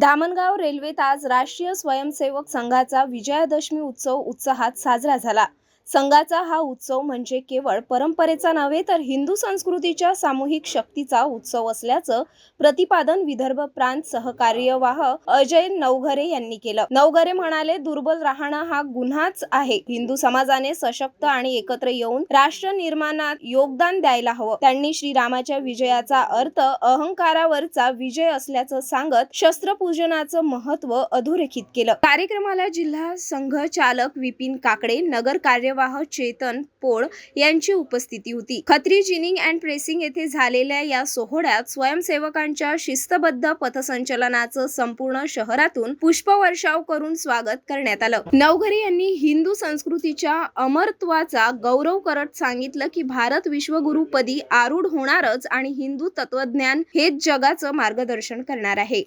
धामणगाव रेल्वेत आज राष्ट्रीय स्वयंसेवक संघाचा विजयादशमी उत्सव उत्साहात साजरा झाला. संघाचा हा उत्सव म्हणजे केवळ परंपरेचा नव्हे तर हिंदू संस्कृतीच्या सामूहिक शक्तीचा उत्सव असल्याचं प्रतिपादन विदर्भ प्रांत सहकार्यवाह अजय नवघरे यांनी केलं. नवघरे म्हणाले दुर्बल राहणं हा गुन्हाच आहे. हिंदू समाजाने सशक्त आणि एकत्र येऊन राष्ट्र निर्माणात योगदान द्यायला हवं. त्यांनी श्रीरामाच्या विजयाचा अर्थ अहंकारावरचा विजय असल्याचं सांगत शस्त्रपूजनाचं महत्त्व अधोरेखित केलं. कार्यक्रमाला जिल्हा संघ चालक विपिन काकडे नगर कार्य कार्यवाह चेतन पोळ यांची उपस्थिती होती. खत्री जिनिंग अँड प्रेसिंग येथे झालेल्या या सोहळ्यात स्वयंसेवकांच्या शिस्तबद्ध पथसंचलनाचं संपूर्ण शहरातून पुष्पवर्षाव करून स्वागत करण्यात आलं. नवघरे यांनी हिंदू संस्कृतीच्या अमरत्वाचा गौरव करत सांगितलं की भारत विश्वगुरुपदी आरूढ होणारच आणि हिंदू तत्वज्ञान हेच जगाचं मार्गदर्शन करणार आहे.